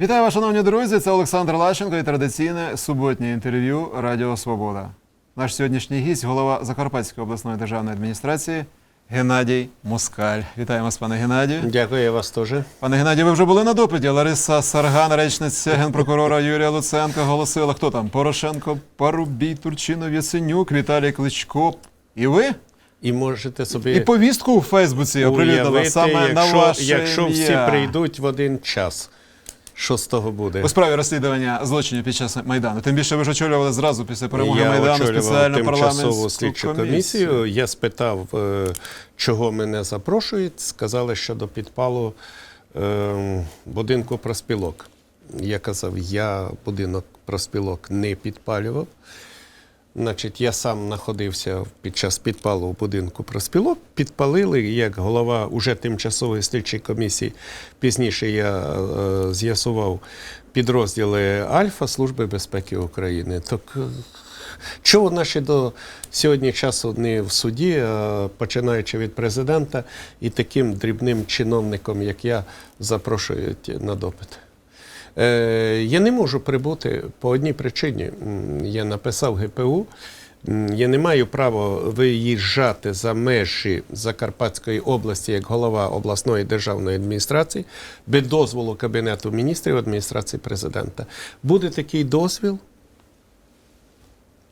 Вітаю вас, шановні друзі! Це Олександр Лащенко і традиційне суботнє інтерв'ю Радіо Свобода. Наш сьогоднішній гість, голова Закарпатської обласної державної адміністрації Геннадій Москаль. Вітаємо вас, пане Геннадію. Дякую, я вас теж. Пане Геннадію, ви вже були на допиті. Лариса Сарган, речниця генпрокурора Юрія Луценка, голосила. Хто там? Порошенко, Парубій, Турчинов, Яценюк, Віталій Кличко. І ви? І можете собі І повістку у Фейсбуці оприлюднила саме на якщо, ваше якщо всі прийдуть в один час. Що з того буде? У справі розслідування злочинів під час Майдану. Тим більше ви ж очолювали зразу після перемоги я Майдану спеціальну тимчасову слідчу комісію. комісію. Я спитав, е, чого мене запрошують. Сказали, що до підпалу е, будинку проспілок. Я казав, я будинок проспілок не підпалював. Значить, я сам знаходився під час підпалу в будинку проспілок. Підпалили як голова уже тимчасової слідчої комісії. Пізніше я е, з'ясував підрозділи Альфа Служби безпеки України. Так е, чого наші до сьогодні часу не в суді, а починаючи від президента і таким дрібним чиновником, як я, запрошують на допит. Е, я не можу прибути по одній причині. Я написав ГПУ. Я не маю права виїжджати за межі Закарпатської області як голова обласної державної адміністрації без дозволу Кабінету міністрів адміністрації президента. Буде такий дозвіл,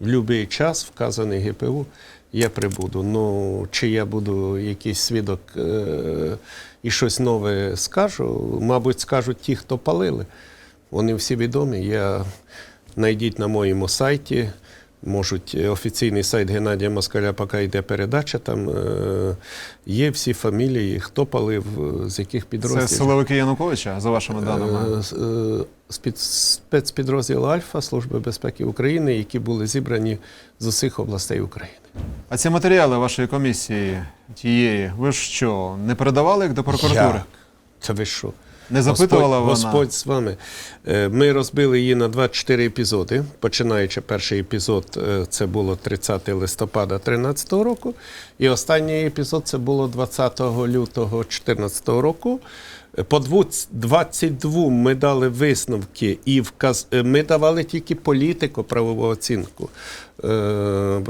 в будь-який час, вказаний ГПУ, я прибуду. Ну, чи я буду якийсь свідок е- і щось нове скажу, мабуть, скажуть ті, хто палили. Вони всі відомі. Я знайдіть на моєму сайті. Можуть е, офіційний сайт Геннадія Москаля, поки йде передача. Там е- є всі фамілії, хто палив, е, з яких підрозділів. Це силовики Януковича, за вашими даними. Е, е, спецпідрозділ Альфа Служби безпеки України, які були зібрані з усіх областей України. А ці матеріали вашої комісії тієї, ви ж що, не передавали їх до прокуратури? Як? Це ви що? Не запитувала Господь, вона? Господь з вами. Е, Ми розбили її на 24 епізоди. Починаючи перший епізод, е, це було 30 листопада 2013 року. І останній епізод це було 20 лютого 2014 року. По дву- 22 ми дали висновки і вказ... е, ми давали тільки політико-правову оцінку. Е,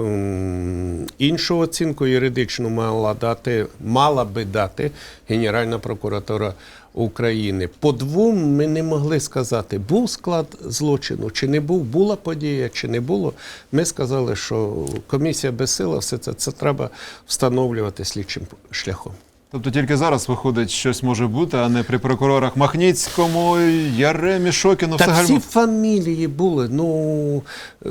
Іншу оцінку юридичну мала дати, мала би дати Генеральна прокуратура України. По двом ми не могли сказати, був склад злочину, чи не був, була подія, чи не було. Ми сказали, що комісія безсила, все це, це треба встановлювати слідчим шляхом. Тобто тільки зараз виходить, щось може бути, а не при прокурорах Махніцькому, Яремі, Шокіну, Та всі фамілії були. Ну е,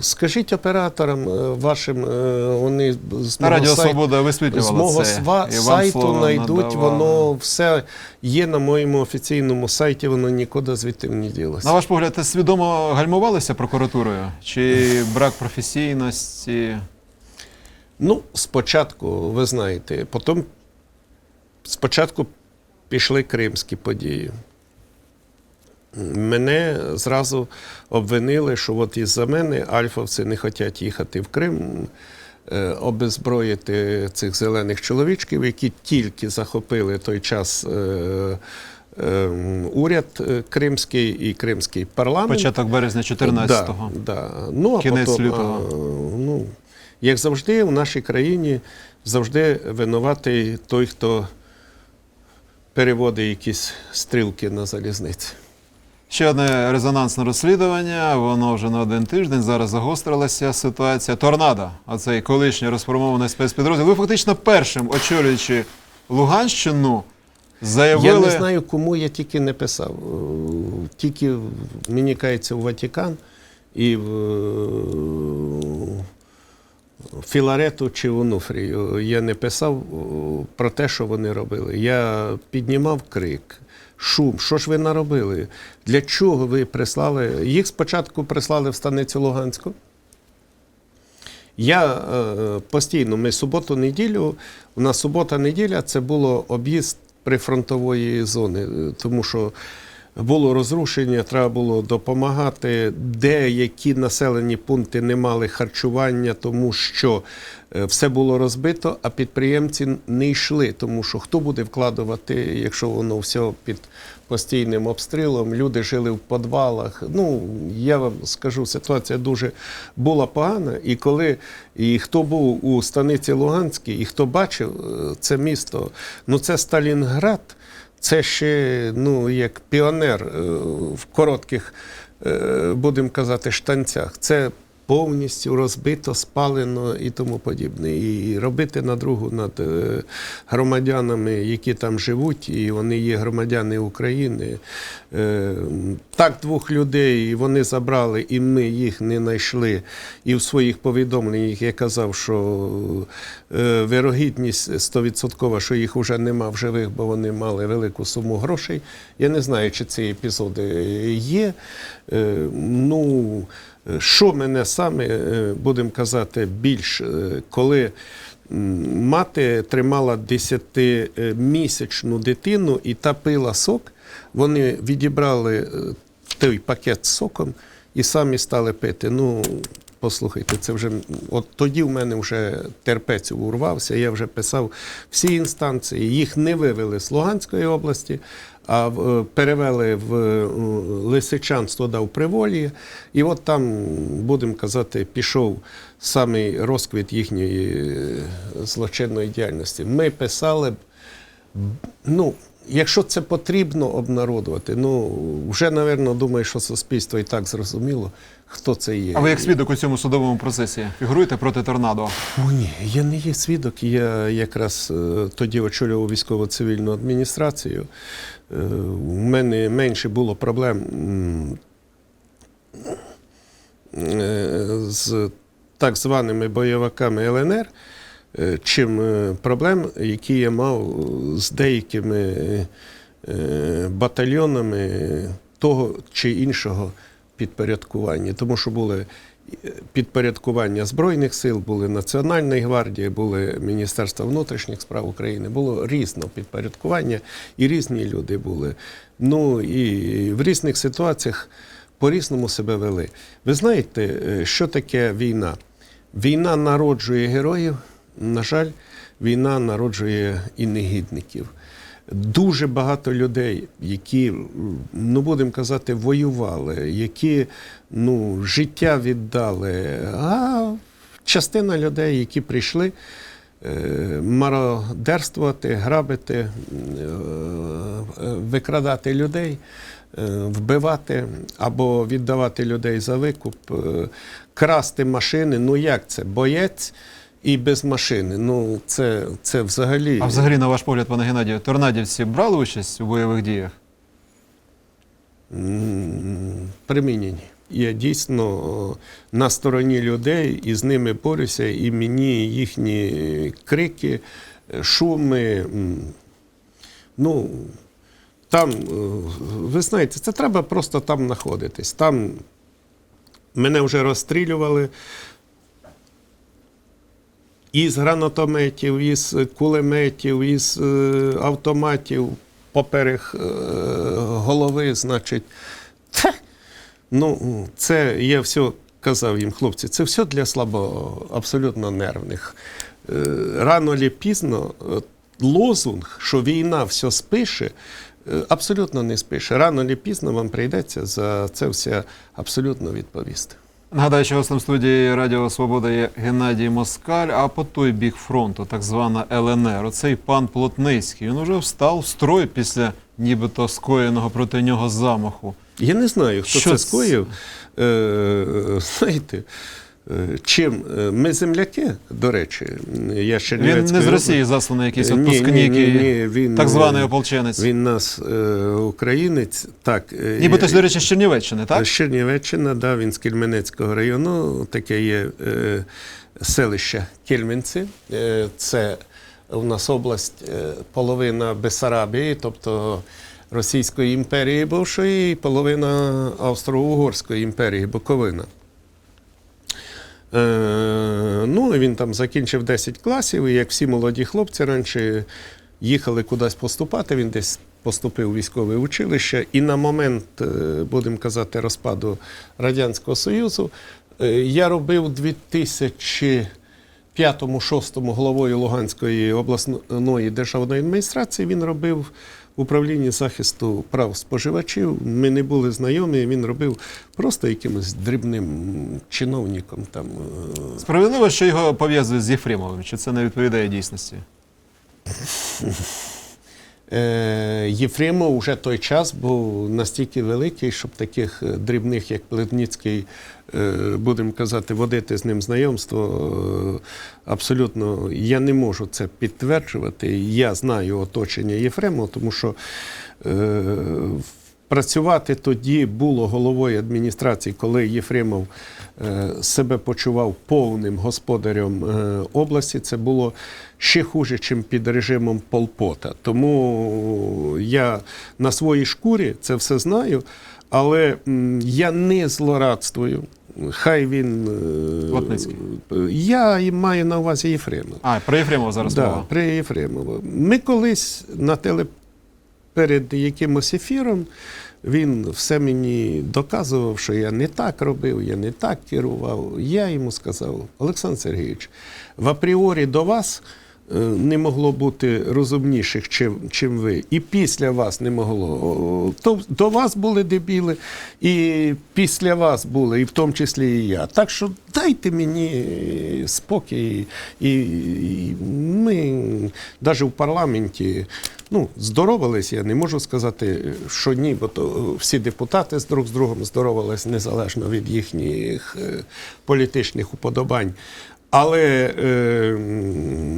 скажіть операторам е, вашим, е, вони з На мого Радіо сайту- Свобода з мого це. сва- сайту знайдуть, воно все є на моєму офіційному сайті, воно нікуди звідти не ділося. На ваш погляд, це свідомо гальмувалося прокуратурою? Чи брак професійності? Ну, спочатку, ви знаєте, потім спочатку пішли кримські події. Мене зразу обвинили, що от із-за мене альфовці не хочуть їхати в Крим, е, обезброїти цих зелених чоловічків, які тільки захопили той час е, е, уряд кримський і кримський парламент. Початок березня 14-го. Да, да. Ну, Кінець потім, лютого. А, ну, як завжди, в нашій країні завжди винуватий той, хто переводить якісь стрілки на залізниці. Ще одне резонансне розслідування. Воно вже на один тиждень. Зараз загострилася ситуація. Торнадо, оцей колишній розформований спецпідрозділ. Ви фактично першим, очолюючи Луганщину, заявили. Я не знаю, кому я тільки не писав. Е, Тільки мені кається в Ватикан і в е, Філарету чи Онуфрію. Я не писав е, про те, що вони робили. Я піднімав крик. Шум, що ж ви наробили? Для чого ви прислали? Їх спочатку прислали в станицю Луганську. Я е, постійно, ми суботу-неділю, у нас субота-неділя це було об'їзд прифронтової зони, е, тому що було розрушення, треба було допомагати. Деякі населені пункти не мали харчування, тому що е, все було розбито, а підприємці не йшли, тому що хто буде вкладувати, якщо воно все під постійним обстрілом, люди жили в підвалах. Ну, я вам скажу, ситуація дуже була погана. І коли і хто був у станиці Луганській, і хто бачив е, це місто, ну це Сталінград. Це ще ну, як піонер е, в коротких, е, будемо казати, штанцях. Це повністю розбито, спалено і тому подібне. І робити надругу над е, громадянами, які там живуть, і вони є громадяни України. Е, Так, двох людей вони забрали, і ми їх не знайшли. І в своїх повідомленнях я казав, що е, вирогідність 100%, що їх вже нема в живих, бо вони мали велику суму грошей. Я не знаю, чи ці епізоди є. Ну, що мене саме, е, будемо казати, більш, е, коли мати тримала 10-місячну дитину і та пила сок, вони відібрали е, той пакет з соком і самі стали пити. Ну, послухайте, це вже от тоді в мене вже терпець урвався. Я вже писав всі інстанції. Їх не вивели з Луганської області, а в- е, перевели в Лисичанство Лисичанськ в Приволі. І от там, будемо казати, пішов самий розквіт їхньої е, злочинної діяльності. Ми писали ну, якщо це потрібно обнародувати, ну вже, напевно, думаю, що суспільство і так зрозуміло, хто це є. А ви як свідок у цьому судовому процесі фігуруєте проти торнадо? О, ні, я не є свідок. Я якраз е, тоді очолював військово-цивільну адміністрацію. Е, У мене менше було проблем е, з так званими бойовиками ЛНР, е, чим е, проблем, які я мав з деякими е, батальйонами того чи іншого підпорядкування. Тому що були е, підпорядкування Збройних сил, були Національної гвардії, були Міністерства внутрішніх справ України, було різне підпорядкування і різні люди були. Ну і в різних ситуаціях по-різному себе вели. Ви знаєте, е, що таке війна? Війна народжує героїв, на жаль, війна народжує і негідників. Дуже багато людей, які, ну будемо казати, воювали, які ну, життя віддали, а частина людей, які прийшли е, мародерствувати, грабити, е, викрадати людей, е, вбивати або віддавати людей за викуп, красти машини. Ну як це? Боєць і без машини. Ну це, це взагалі. А взагалі, на ваш погляд, пане Геннадію, торнадівці брали участь у бойових діях? Примінені. Я дійсно на стороні людей і з ними борюся, і мені їхні крики, шуми. Ну, там, ви знаєте, це треба просто там знаходитись. Там мене вже розстрілювали із гранатометів, із кулеметів, із е, автоматів поперек е, голови, значить. Ну, це я все казав їм, хлопці, це все для слабо, абсолютно нервних. Е, Рано чи пізно лозунг, що війна все спише, абсолютно не спише. Рано чи пізно вам прийдеться за це все абсолютно відповісти. Нагадаю, що гостем студії Радіо Свобода є Геннадій Москаль, а по той бік фронту, так звана ЛНР, оцей пан Плотницький, він уже встав в строй після нібито скоєного проти нього замаху. Я не знаю, хто Що це скоїв. Е, знаєте, чим е, ми земляки, до речі, я з Він не з. Росії засланий якийсь Ні, ні, ні, ні, він, так званий е, ополченець. Він нас е, українець. Так, е, Нібито, до речі, з Чернівеччини, так? З Чернівеччина, да, він з Кельменецького району. Таке є е, селище Кельменці. Е, це у нас область, е, половина Бесарабії, тобто Російської імперії бувшої, і половина Австро-Угорської імперії, Буковина. Е, ну, він там закінчив 10 класів, і як всі молоді хлопці раніше їхали кудись поступати, він десь поступив у військове училище, і на момент, е, будемо казати, розпаду Радянського Союзу е, я робив 2005-2006 головою Луганської обласної державної адміністрації. Він робив управлінні захисту прав споживачів. Ми не були знайомі. Він робив просто якимось дрібним чиновником. Там е, Справедливо, що його пов'язують з Єфремовим, чи це не відповідає дійсності? Е, Єфремов вже той час був настільки великий, щоб таких е, дрібних, як Плетницький, е, будемо казати, водити з ним знайомство. Абсолютно я не можу це підтверджувати. Я знаю оточення Єфремова, тому що е, працювати тоді було головою адміністрації, коли Єфремов е, себе почував повним господарем е, області. Це було ще хуже, ніж під режимом Полпота. Тому я на своїй шкурі це все знаю, але я не злорадствую. Хай він. е, Я і маю на увазі Єфремова. А, про Єфремова зараз Да, мова. при Єфремова. Ми колись на теле перед якимось ефіром він все мені доказував, що я не так робив, я не так керував. Я йому сказав, Олександр Сергійович, в апріорі до вас не могло бути розумніших, чим, чим ви. І після вас не могло. То, до вас були дебіли, і після вас були, і в тому числі і я. Так що дайте мені спокій. І, і ми навіть в парламенті ну, здоровались, я не можу сказати, що ні, бо то всі депутати з друг з другом здоровались незалежно від їхніх е, політичних уподобань. Але е,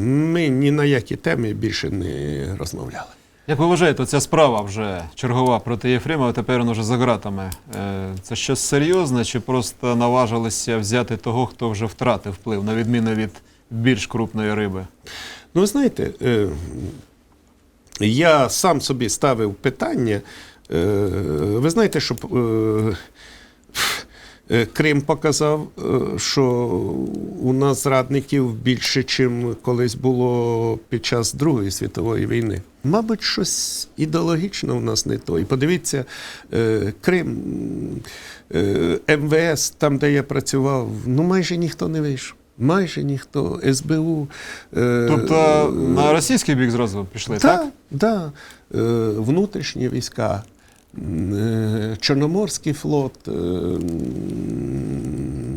ми ні на які теми більше не розмовляли. Як ви вважаєте, ця справа вже чергова проти Єфремова, тепер він уже за ґратами. Е, Це щось серйозне, чи просто наважилися взяти того, хто вже втратив вплив, на відміну від більш крупної риби? Ну, ви знаєте, е, я сам собі ставив питання. е, Ви знаєте, е, Крим показав, е, що у нас зрадників більше, ніж колись було під час Другої світової війни. Мабуть, щось ідеологічно у нас не то. І подивіться, е, Крим, е, МВС, там, де я працював, ну майже ніхто не вийшов. Майже ніхто, СБУ. е, Тобто на російський бік зразу пішли, так? так, да. Е, внутрішні війська, е, Чорноморський флот, е,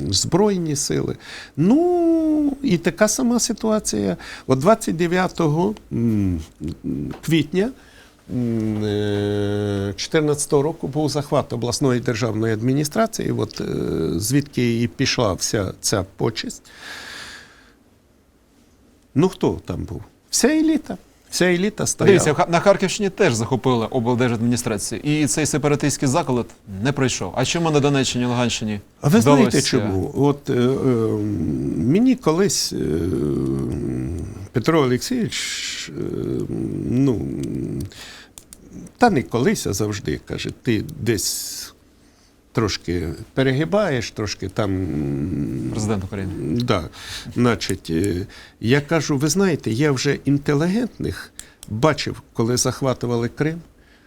Збройні сили. Ну, і така сама ситуація. От 29 квітня 2014 року був захват обласної державної адміністрації, от, е, звідки і пішла вся ця почесть. Ну, хто там був? Вся еліта. Вся еліта стояла. Дивіться, на Харківщині теж захопили облдержадміністрацію, і цей сепаратистський заколот не пройшов. А чому на Донеччині, Луганщині? А ви знаєте чому? От е, е, мені колись е, Петро Олексійович, е, ну, та не колись, а завжди каже, ти десь трошки перегибаєш, трошки там. Президент України. Да. Значить, е, я кажу, ви знаєте, я вже інтелігентних бачив, коли захватували Крим,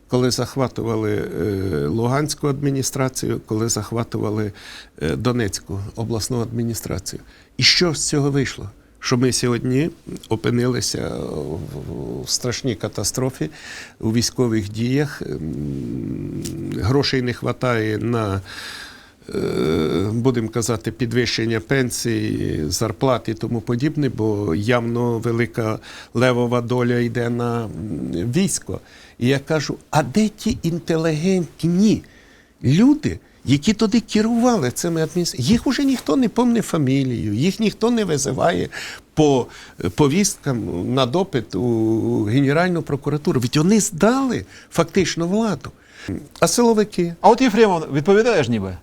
коли захватували е, Луганську адміністрацію, коли захватували е, Донецьку обласну адміністрацію. І що з цього вийшло? Що ми сьогодні опинилися в- страшній катастрофі у військових діях. Грошей не вистачає на е, будемо казати, підвищення пенсій, зарплат і тому подібне, бо явно велика левова доля йде на військо. І я кажу: а де ті інтелігентні люди? Які тоді керували цими адміністраціями. Їх уже ніхто не помне фамілію, їх ніхто не визиває по е, повісткам на допит у Генеральну прокуратуру. Ведь вони здали фактично владу. А силовики, А от Єфремов відповідає ж ніби.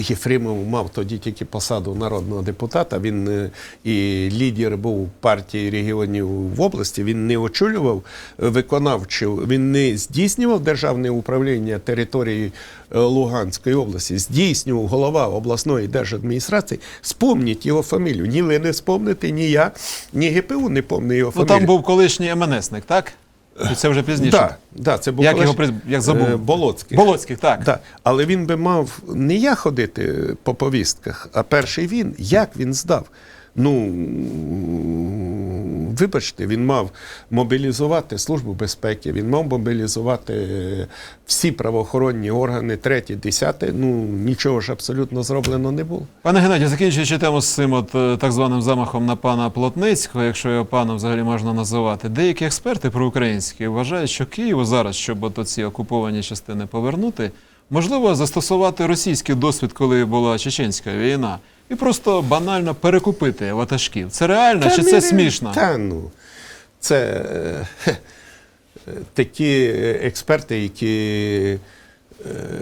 Єфремов мав тоді тільки посаду народного депутата. Він е, і лідер був партії регіонів в області. Він не очолював е, виконавчу, він не здійснював державне управління території е, Луганської області, здійснював голова обласної держадміністрації. Спомніть його фамілію. Ні ви не спомните, ні я, ні ГПУ не помню його Ну фамілію. там був колишній МНСник, так? Це вже пізніше? Да, да, це був Як колиш... його приз- як забув? Е, Болоцький. Болоцьких, так. Да. Але він би мав не я ходити по повістках, а перший він. Як він здав? Ну, вибачте, він мав мобілізувати Службу безпеки, він мав мобілізувати е, всі правоохоронні органи, третє, десяте. Ну, нічого ж абсолютно зроблено не було. Пане Геннадію, закінчуючи тему з цим от, е, так званим замахом на пана Плотницького, якщо його паном взагалі можна називати, деякі експерти проукраїнські вважають, що Києву зараз, щоб от ці окуповані частини повернути, можливо застосувати російський досвід, коли була чеченська війна, і просто банально перекупити ватажків. Це реально чи це смішно? Та ну, це е, такі експерти, які е,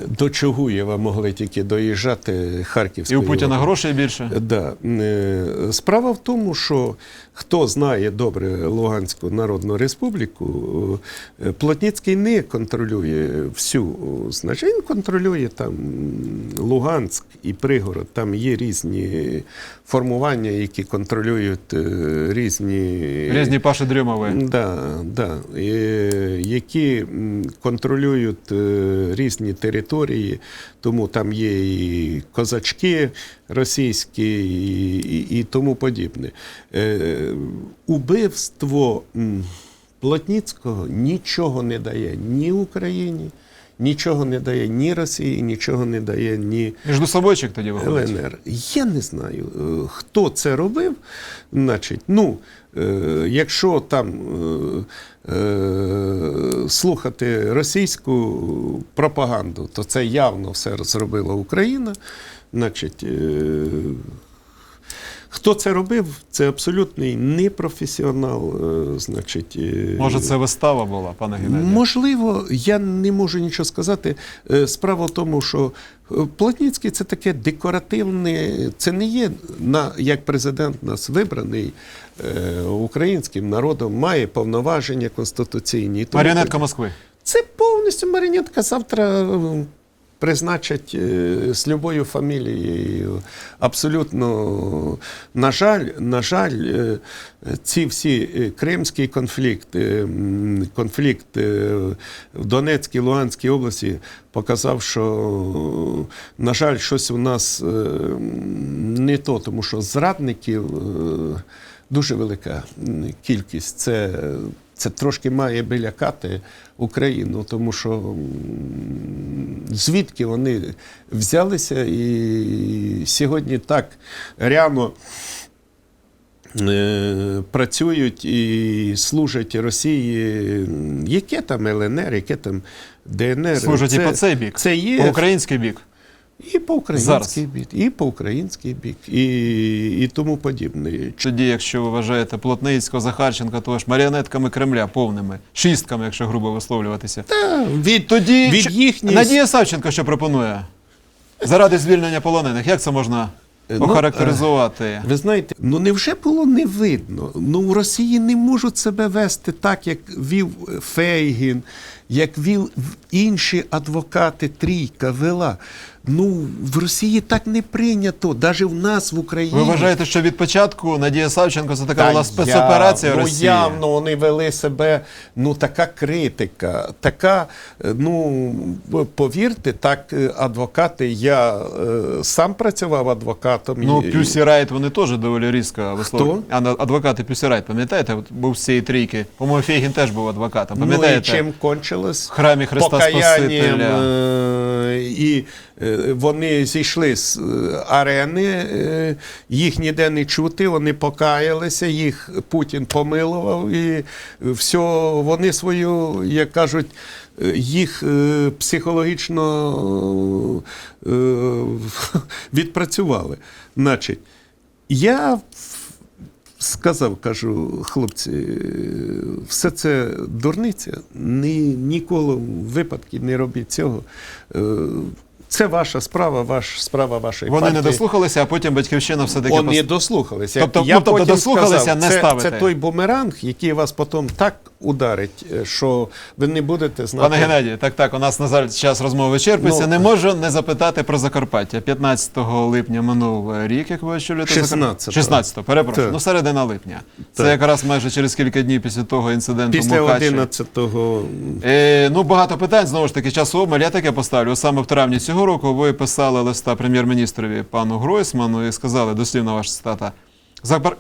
до Чугуєва могли тільки доїжджати І у Путіна грошей більше. Да. Е, Справа в тому, що хто знає добре Луганську Народну Республіку, е, Плотніцький не контролює всю, значить він контролює там Луганськ і Пригород. Там є різні формування, які контролюють е, різні Різні Паші Дрюмови. Да, да. Е, які контролюють різні території, тому там є і козачки російські, і, і, і тому подібне. Убивство Плотніцького нічого не дає ні Україні, нічого не дає ні Росії, нічого не дає ні Між собойчик тоді виходить. ЛНР. Я не знаю, е, хто це робив. Значить, ну, е, якщо там е, слухати російську пропаганду, то це явно все зробила Україна. Значить, Хто це робив, це абсолютний непрофесіонал. е, Значить, Може, це вистава була, пане Геннадію? Можливо, я не можу нічого сказати. Е, Справа в тому, що е, Плотніцький це таке декоративне, це не є на як президент нас вибраний українським народом, має повноваження конституційні. Маріонетка Москви. це повністю маріонетка. Завтра призначать е, з любою фамілією. Абсолютно, на жаль, на жаль, е, ці всі е, кримський конфлікт, е, конфлікт в Донецькій, Луганській області показав, що, на жаль, щось у нас не то, тому що зрадників дуже велика кількість. Це це трошки має лякати Україну, тому що звідки вони взялися і сьогодні так ряно е, працюють і служать Росії. Яке там ЛНР, яке там ДНР? Служать і по цей бік, Це є по український бік. І по український бік, і по український бік, і, і тому подібне. Тоді, якщо ви вважаєте Плотницького, Захарченка, то ж маріонетками Кремля повними, шістками, якщо грубо висловлюватися. Та, від, Тоді від їхньої Надія Савченко що пропонує? Заради звільнення полонених. Як це можна Ну, охарактеризувати? Ви знаєте, ну невже було не видно? Ну в Росії не можуть себе вести так, як вів Фейгін, як вів інші адвокати Трійка вела. Ну в Росії так не прийнято, навіть в нас в Україні. Ви вважаєте, що від початку Надія Савченко це така Та була спецоперація явно, Росії? явно вони вели себе, ну така критика, така, е, ну повірте, так е, адвокати. Я е, сам працював адвокатом. Ну, Пюсі Райт, вони теж доволі різко висловлюють. А адвокати Пюсі Райт, пам'ятаєте? От був з цієї трійки. По-моєму, Фейгін теж був адвокатом. Ну і чим кончилось? В храмі Христа Покаянням, Спасителя. е, І вони зійшли з е, арени, е, їх ніде не чути, вони покаялися, їх Путін помилував, і все, вони свою, як кажуть, е, їх е, психологічно е, відпрацювали. Значить, я сказав, кажу, хлопці, все це дурниця. Ні, ніколи в випадку не робіть цього. Е, Це ваша справа, ваш справа вашої Вони партії. не дослухалися, а потім батьківщина все-таки Вони пос- дослухалися. Тобто- я ну, тобто потім дослухалися, сказав, не це, ставите. Це той бумеранг, який вас потім так ударить, е, що ви не будете знати. Пане Геннадію, так, так, у нас на жаль час розмови вичерпується. Ну, не можу не запитати про Закарпаття. 15 липня минув рік, як ви очолюєте 16-го. 16 перепрошую. Так. Ну, середина липня. Це якраз майже через кілька днів після того інциденту Після Мукачеві. 11-го Е, ну, багато питань, знову ж таки, час обмаль. Я таке поставлю. Саме в травні цього року ви писали листа прем'єр-міністрові пану Гройсману і сказали, дослівно ваша цитата.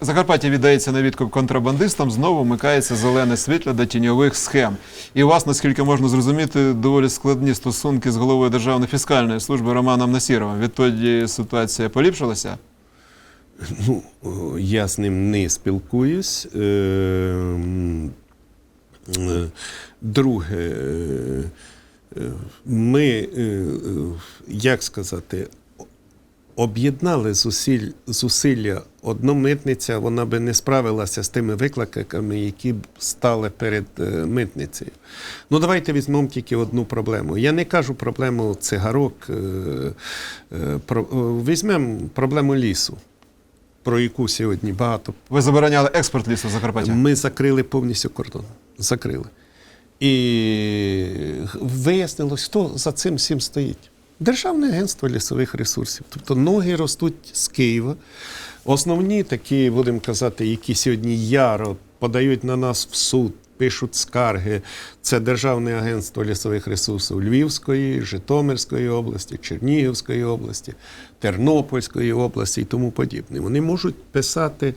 Закарпаття віддається на відкуп контрабандистам, знову вмикається зелене світло до тіньових схем. І у вас, наскільки можна зрозуміти, доволі складні стосунки з головою Державної фіскальної служби Романом Насіровим. Відтоді ситуація поліпшилася? Ну, я з ним не спілкуюсь. Е, м, е, Друге, е, ми, е, е, як сказати, об'єднали зусиль, зусилля. Одна митниця, вона би не справилася з тими викликами, які б стали перед е, митницею. Ну, давайте візьмемо тільки одну проблему. Я не кажу проблему цигарок. про- Візьмемо проблему лісу про яку сьогодні багато. Ви забороняли експорт лісу в Закарпаття? Ми закрили повністю кордон. Закрили. І вияснилось, хто за цим всім стоїть. Державне агентство лісових ресурсів. Тобто ноги ростуть з Києва. Основні такі, будемо казати, які сьогодні яро подають на нас в суд, пишуть скарги. Це Державне агентство лісових ресурсів Львівської, Житомирської області, Чернігівської області, Тернопільської області і тому подібне. Вони можуть писати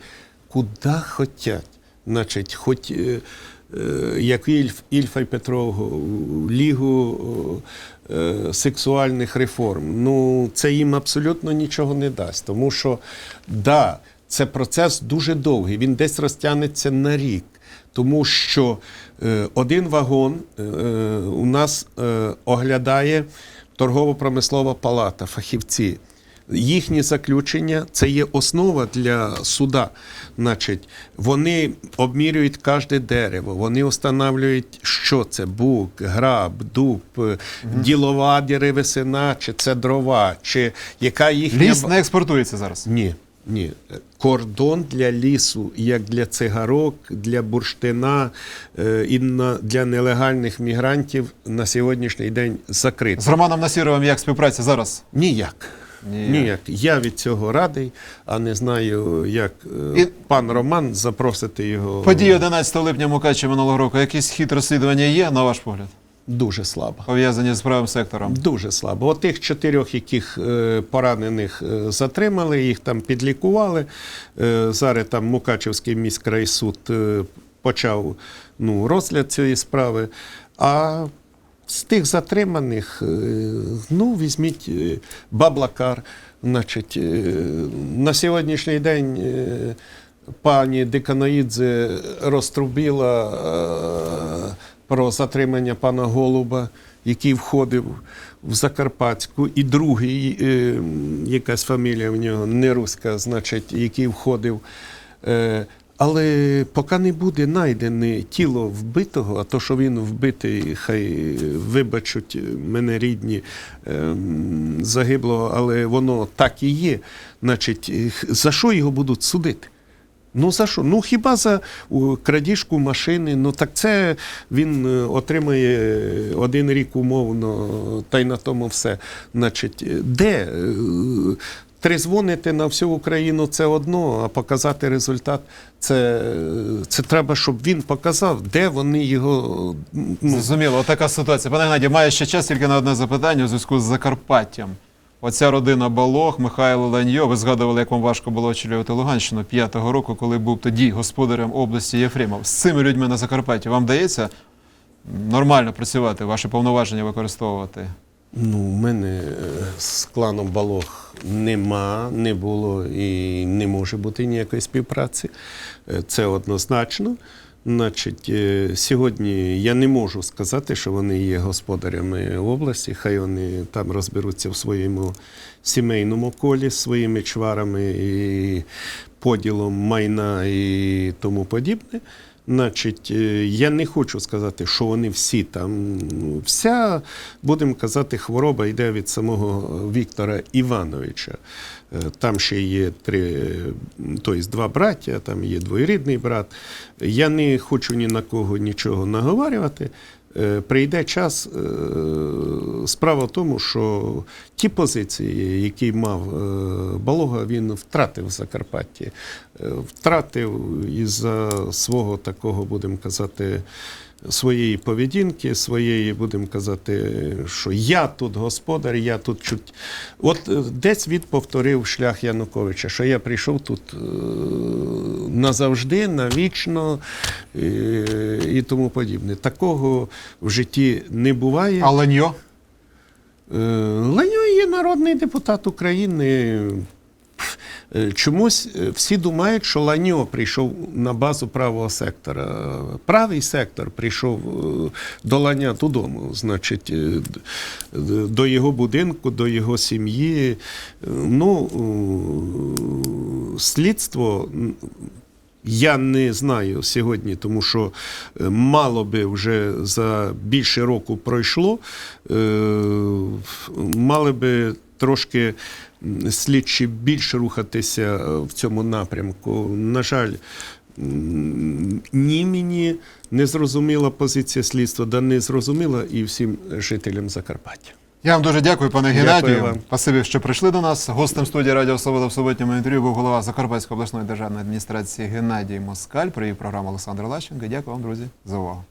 куди хочуть. Значить, хоч е, як Ільф, Ільфа і Петров, Лігу е, сексуальних реформ. Ну, це їм абсолютно нічого не дасть. Тому що, да, це процес дуже довгий, він десь розтягнеться на рік. Тому що е, один вагон е, е, у нас е, оглядає торгово-промислова палата, фахівці. Їхні заключення це є основа для суда. Значить, вони обмірюють кожне дерево, вони встановлюють, що це бук, граб, дуб, е, ділова деревесина, чи це дрова, чи яка їхня Ліс не експортується зараз. ні, ні. Кордон для лісу, як для цигарок, для бурштина е, і на, для нелегальних мігрантів на сьогоднішній день закритий. З Романом Насіровим як співпраця зараз? Ніяк. Ніяк. Ніяк. Я від цього радий, а не знаю, як е, І- пан Роман запросити його Події 11 липня Мукачі минулого року. Якийсь хід розслідування є, на ваш погляд, дуже слабо. пов'язані з правим сектором? Дуже слабо. От тих чотирьох, яких е, поранених е, затримали, їх там підлікували. Зараз там Мукачевський міськрайсуд почав ну, розгляд цієї справи. А з тих затриманих, е, ну, візьміть е, Баблакар. Значить, е, на сьогоднішній день. Пані Деканоїдзе розтрубила про затримання пана Голуба, який входив в Закарпатську, і другий, якась фамілія в нього не руська, значить, який входив. Е, але поки не буде знайдене тіло вбитого, а то, що він вбитий, хай вибачуть мене рідні ем, загиблого, але воно так і є. Значить, е, за що його будуть судити? Ну за що? Ну хіба за крадіжку машини? Ну так це він е, отримає один рік умовно, та й на тому все. Значить, е, де? Трезвонити на всю Україну це одно, а показати результат це, це треба, щоб він показав, де вони його. Ну, Зрозуміло, отака ситуація. Пане Геннадій, має ще час тільки на одне запитання у зв'язку з Закарпаттям. Оця родина Балох, Михайло Ланьо, ви згадували, як вам важко було очолювати Луганщину п'ятого року, коли був тоді господарем області Єфремов. З цими людьми на Закарпатті вам вдається нормально працювати, ваші повноваження використовувати? Ну, у мене е, з кланом Балох нема, не було і не може бути ніякої співпраці. Е, Це однозначно. Значить, е, сьогодні я не можу сказати, що вони є господарями області. Хай вони там розберуться в своєму сімейному колі своїми чварами і поділом майна і тому подібне. Значить, е, я не хочу сказати, що вони всі там. Ну, Вся, будемо казати, хвороба йде від самого Віктора Івановича. Е, Там ще є три, тобто два браття, там є двоюрідний брат. Я не хочу ні на кого нічого наговарювати. Е, Прийде час. е, Справа в тому, що ті позиції, які мав е, Балога, він втратив. Е, Втратив із-за свого такого, будемо казати, своєї поведінки, своєї, будемо казати, що я тут господар, я тут чуть. От е, десь він повторив шлях Януковича, що я прийшов тут е, назавжди, навічно е, і тому подібне. Такого в житті не буває. А Леньо? Е, Леньо є народний депутат України. Е, Чомусь е, всі думають, що Ланьо прийшов на базу правого сектора. Правий сектор прийшов е, до Ланя додому, значить, до його будинку, до його сім'ї. Ну, слідство. я не знаю сьогодні, тому що мало би вже за більше року пройшло. Мали би трошки слідчі більше рухатися е, в цьому напрямку. На жаль, ні мені не зрозуміла позиція слідства, да не зрозуміла і всім жителям Закарпаття. Я вам дуже дякую, пане Дякую Геннадію. вам. Спасибі, що прийшли до нас. Гостем студії Радіо Свобода в суботньому інтерв'ю був голова Закарпатської обласної державної адміністрації Геннадій Москаль. Привів програму Олександр Лащенко. Дякую вам, друзі, за увагу.